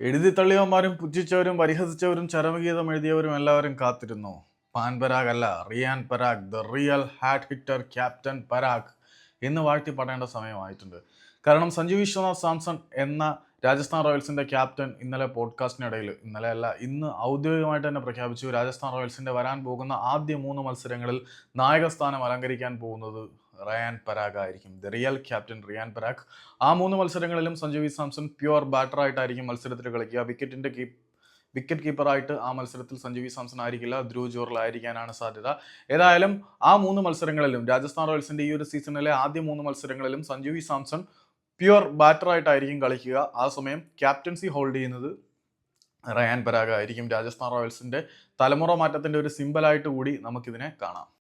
എഴുതി തള്ളിയവന്മാരും പുച്ഛിച്ചവരും പരിഹസിച്ചവരും ചരമഗീതം എഴുതിയവരും എല്ലാവരും കാത്തിരുന്നു. പാൻ പരാഗ് അല്ല Riyan Parag the real hat hitter captain Parag എന്ന് വാഴ്ത്തി പറയേണ്ട സമയമായിട്ടുണ്ട്. കാരണം സഞ്ജു വിശ്വനാഥ് സാംസൺ എന്ന രാജസ്ഥാൻ റോയൽസിന്റെ ക്യാപ്റ്റൻ ഇന്നലെ പോഡ്കാസ്റ്റിനിടയിൽ ഇന്നലെ അല്ല ഇന്ന് ഔദ്യോഗികമായിട്ട് തന്നെ പ്രഖ്യാപിച്ചു രാജസ്ഥാൻ റോയൽസിന്റെ വരാൻ പോകുന്ന ആദ്യ മൂന്ന് മത്സരങ്ങളിൽ നായകസ്ഥാനം അലങ്കരിക്കാൻ പോകുന്നത് റയാൻ പരാഗ് ആയിരിക്കും. The real captain Riyan Parag. ആ മൂന്ന് മത്സരങ്ങളിലും സഞ്ജു സാംസൺ പ്യുവർ ബാറ്ററായിട്ടായിരിക്കും മത്സരത്തിൽ കളിക്കുക. വിക്കറ്റിന്റെ കീപ്പ് വിക്കറ്റ് കീപ്പറായിട്ട് ആ മത്സരത്തിൽ സഞ്ജു വി സാംസൺ ആയിരിക്കില്ല. ധ്രുവ് ജോറൽ ആയിരിക്കാനാണ് സാധ്യത. ഏതായാലും ആ മൂന്ന് മത്സരങ്ങളിലും രാജസ്ഥാൻ റോയൽസിന്റെ ഈ ഒരു സീസണിലെ ആദ്യ മൂന്ന് മത്സരങ്ങളിലും സഞ്ജു വി സാംസൺ പ്യുവർ ബാറ്ററായിട്ടായിരിക്കും കളിക്കുക. ആ സമയം ക്യാപ്റ്റൻസി ഹോൾഡ് ചെയ്യുന്നത് റയാൻ പരാഗ ആയിരിക്കും. രാജസ്ഥാൻ റോയൽസിന്റെ തലമുറ മാറ്റത്തിന്റെ ഒരു സിമ്പലായിട്ട് കൂടി നമുക്കിതിനെ കാണാം.